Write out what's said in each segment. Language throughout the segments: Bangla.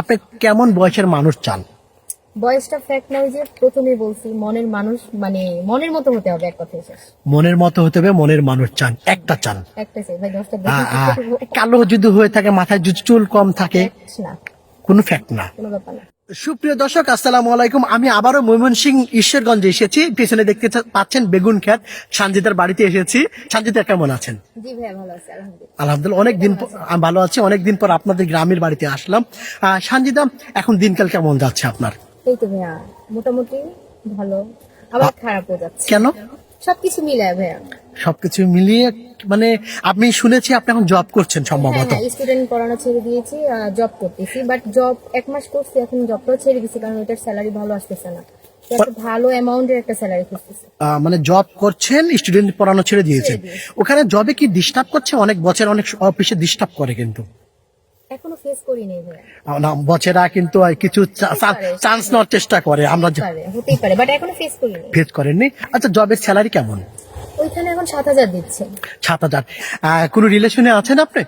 আপনি কেমন বয়সের মানুষ চান? বয়সটা ফ্যাক্ট নয় যে প্রথমেই বলছি মনের মানুষ মানে মনের মতো হতে হবে এক কথায় শেষ মনের মতো হতে হবে মনের মানুষ চান একটা চান। একটা চাই ভাই দশটা আ, আ, দেখি কালো যদি হয়ে থাকে মাথায় যদি চুল কম থাকে কোনো ফ্যাক্ট না। কোনো ব্যাপার না। সুপ্রিয় দর্শক আসসালামু আলাইকুম। আমি আবারও ময়মনসিং ঈশ্বরগঞ্জে এসেছি। পেছনে দেখতে পাচ্ছেন বেগুন খ্যাত সানজিদার বাড়িতে এসেছি। সানজিদা কেমন আছেন? আলহামদুলিল্লাহ। আলহামদুলিল্লাহ অনেক দিন পর- ভালো আছি। অনেকদিন পর আপনাদের গ্রামের বাড়িতে আসলাম। আহ, সানজিদা এখন দিনকাল কেমন যাচ্ছে আপনার? এই তো ভাইয়া মোটামুটি ভালো। আবার খারাপও যাচ্ছে। কেন? সবকিছু মিলায় ভাইয়া। সবকিছু মিলিয়ে মানে আমি শুনেছি আপনি এখন জব করছেন হ্যাঁ সম্ভবত। হ্যাঁ স্টুডেন্ট পড়ানো ছেড়ে দিয়েছি জব করতেছি বাট জব এক মাস করছি এখন জবটাও ছেড়ে দিয়েছি কারণ ওটার স্যালারি ভালো আসতেছে না। ভালো অ্যামাউন্টের একটা স্যালারি খুঁজতেছি। মানে জব করছেন স্টুডেন্ট পড়ানো ছেড়ে দিয়েছেন। ওখানে জবে কি ডিস্টার্ব করছে? অনেক বছর অনেক অফিসে ডিস্টার্ব করে কিন্তু। এখনও ফেস করিনি না বছেরা কিন্তু কিছু চান্স নেওয়ার চেষ্টা করে। আমরা হতেই পারে বাট এখনও ফেস করিনি ফেস করেননি? আচ্ছা জবের স্যালারি কেমন? ওইখানে এখন সাত হাজার দিচ্ছে। সাত হাজার। কোনো রিলেশনে আছেন আপনি?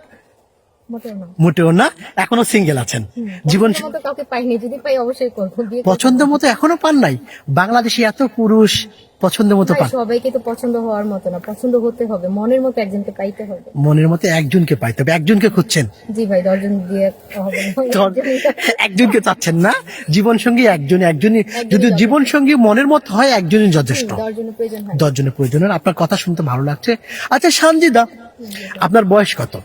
মোটেও না। এখনও সিঙ্গেল আছেন। জীবন পছন্দ মতো কাউকে পাইনি যদি পাই অবশ্যই করব। বিয়ে করব। পছন্দ মতো এখনও পান নাই। বাংলাদেশে এত পুরুষ পছন্দ মতো পান। সবাইকে তো পছন্দ হওয়ার মতো না। পছন্দ হতে হবে মনের মতো একজনকে পাইতে হবে। মনের মতো একজনকে পাইতে হবে একজনকে খুঁজছেন। জি ভাই দশজন দিয়ে একজনকে চাচ্ছেন না। জীবন সঙ্গী একজনই একজনই যদি জীবন সঙ্গী মনের মতো হয় একজনই যথেষ্ট। দশজনের প্রয়োজন প্রয়োজন আপনার কথা শুনতে ভালো লাগছে। আচ্ছা সানজিদা আপনার বয়স কত?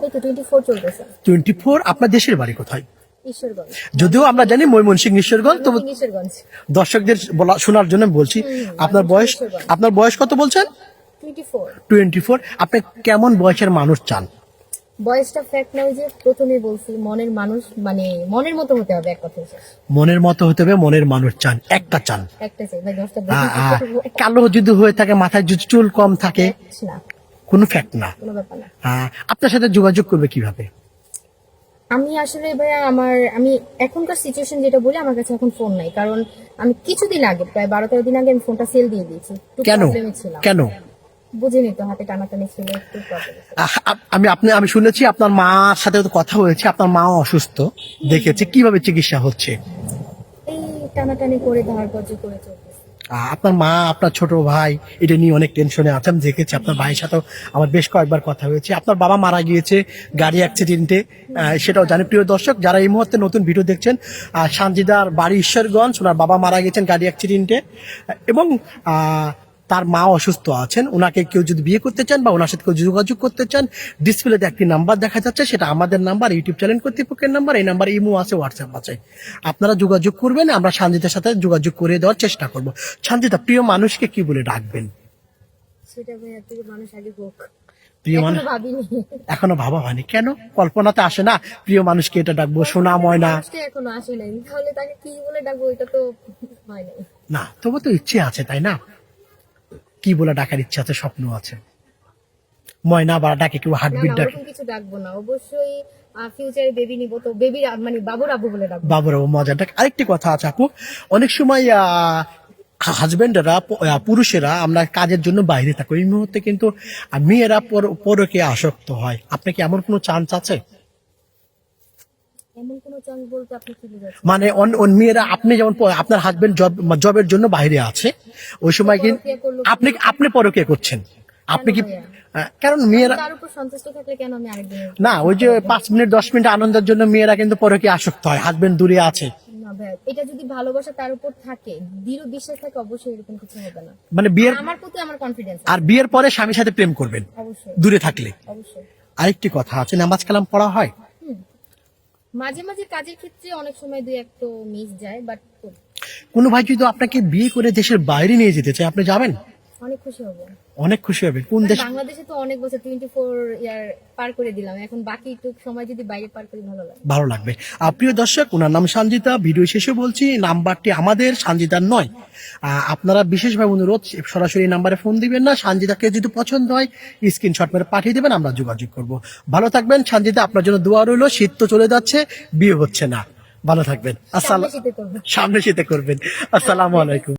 এই তো টোয়েন্টি ফোর চলতেছে। টোয়েন্টি ফোর আপনার দেশের বাড়ি কোথায়? ঈশ্বরগঞ্জ। যদিও আমরা জানি ময়মনসিংহ ঈশ্বরগঞ্জ তবু ঈশ্বরগঞ্জ। দর্শকদের বলা শোনার জন্য বলছি আপনার বয়স আপনার বয়স কত বলছেন? টোয়েন্টি ফোর আপনি কেমন বয়সের মানুষ চান? বয়সটা ফ্যাক্ট যে প্রথমেই বলছি মনের মানুষ মানে মনের মতো হতে হবে এক শেষ মনের মতো হতে হবে মনের মানুষ চান। একটা চান। একটা চাই। কালো যদি হয়ে থাকে মাথায় যদি চুল কম থাকে না। কোনো ফ্যাক্ট না। কোনো ব্যাপার না। আপনার সাথে যোগাযোগ করবে কীভাবে? আমি আসলে ভাইয়া আমার আমি এখনকার সিচুয়েশন যেটা বলি আমার কাছে এখন ফোন নাই। কারণ আমি কিছুদিন আগে প্রায় বারো তেরো দিন আগে আমি ফোনটা সেল দিয়ে দিয়েছি। কেন? কেন? বুঝিনি তো হাতে টানাটানি ছিল একটু আমি আপনি আমি শুনেছি আপনার মার সাথে তো কথা হয়েছে আপনার মাও অসুস্থ দেখেছি কীভাবে চিকিৎসা হচ্ছে? এই টানাটানি করে ধার করে চলতেছে। আপনার মা, আপনার ছোট ভাই, এটা নিয়ে অনেক টেনশনে আছে আমি দেখেছি আপনার ভাইয়ের সাথেও আমার বেশ কয়েকবার কথা হয়েছে। আপনার বাবা মারা গিয়েছে গাড়ি অ্যাক্সিডেন্টে সেটাও জানি। প্রিয় দর্শক, যারা এই মুহূর্তে নতুন ভিডিও দেখছেন সানজিদার বাড়ি ঈশ্বরগঞ্জ, ওনার বাবা মারা গেছেন গাড়ি অ্যাক্সিডেন্টে এবং তার মা অসুস্থ আছেন ওনাকে কেউ যদি বিয়ে করতে চান বা ওনার সাথে কেউ যোগাযোগ করতে চান ডিসপ্লেতে একটি নাম্বার দেখা যাচ্ছে সেটা আমাদের নাম্বার ইউটিউব চ্যানেল কর্তৃপক্ষের নাম্বার এই নাম্বার ইমো আছে হোয়াটসঅ্যাপ আছে। আপনারা যোগাযোগ করবেন আমরা সানজিতার সাথে যোগাযোগ করে দেওয়ার চেষ্টা করব। সানজিতা প্রিয় মানুষকে কি বলে ডাকবেন? প্রিয় মানুষ এখনও ভাবা হয়নি। কেন? কল্পনাতে আসে না প্রিয় মানুষকে এটা ডাকবো সোনা ময়না। এখনও আসে নাই। তাহলে তাকে কি বলে ডাকবো এটা তো হয় না তবু তো ইচ্ছে আছে তাই না? কি বলে ডাকার ইচ্ছা আছে স্বপ্ন আছে। ময়না বা ডাকে কেউ হার্টবিট ডাকে। কিছু ডাকবো না। অবশ্যই ফিউচারে বেবি নিবো তো বেবির মানে বাবুর বলে ডাকবো। বাবুর মজা ডাক। আরেকটি কথা আছে আপু অনেক সময় হাজবেন্ডরা পুরুষেরা আমরা কাজের জন্য বাইরে থাকি। এই মুহূর্তে কিন্তু মেয়েরা পর- পরকে আসক্ত হয়। আপনার কি এমন কোনো চান্স আছে এমন কোনো চান্স বলতে আপনি কি বোঝাচ্ছেন মানে অন- মেয়েরা আপনি যেমন আপনার হাজবেন্ড জব জবের জন্য বাইরে আছে ওই সময় পরকীয়া আপনি আপনি পরকে করছেন। আপনি কি কারণ মেয়েরা না ওই যে পাঁচ মিনিট দশ মিনিট আনন্দের জন্য মেয়েরা কিন্তু পরকে আসক্ত হয় হাজবেন্ড দূরে আছে। এটা যদি ভালোবাসা তার উপর থাকে দৃঢ় বিশ্বাস থাকে অবশ্যই এরকম কিছু হবে না। মানে বিয়ের আমার প্রতি আমার কনফিডেন্স আর বিয়ের পরে স্বামীর সাথে প্রেম করবেন দূরে থাকলে। আরেকটি কথা আছে নামাজ কালাম পড়া হয়? মাঝে মাঝে কাজের ক্ষেত্রে অনেক সময় দুই এক তো মিস যায় বাট কোনো ভাই যদি আপনাকে বিয়ে করে দেশের বাইরে নিয়ে যেতে চায়, আপনি যাবেন? অনেক খুশি হব। অনেক খুশি হবে। কোন দেশ বাংলাদেশে তো অনেক বছর টোয়েন্টি ফোর ইয়ার পার করে দিলাম। এখন বাকি একটু সময় যদি বাইরে পার করি ভালো লাগে। ভালো লাগবে। প্রিয় দর্শক ওনার নাম সঞ্জিতা ভিডিও শেষে বলছি নাম্বারটি আমাদের সঞ্জিতার নয়। আপনারা বিশেষভাবে অনুরোধ সরাসরি নাম্বারে ফোন দিবেন না। সঞ্জিতাকে যদি পছন্দ হয় স্ক্রিনশট মেরে পাঠিয়ে দেবেন আমরা যোগাযোগ করব। ভালো থাকবেন সঞ্জিতা আপনার জন্য দোয়া রইল। শীত তো চলে যাচ্ছে বিয়ে হচ্ছে না। ভালো থাকবেন। আসসালাম সামনে শীতে করবেন। আসসালামু আলাইকুম।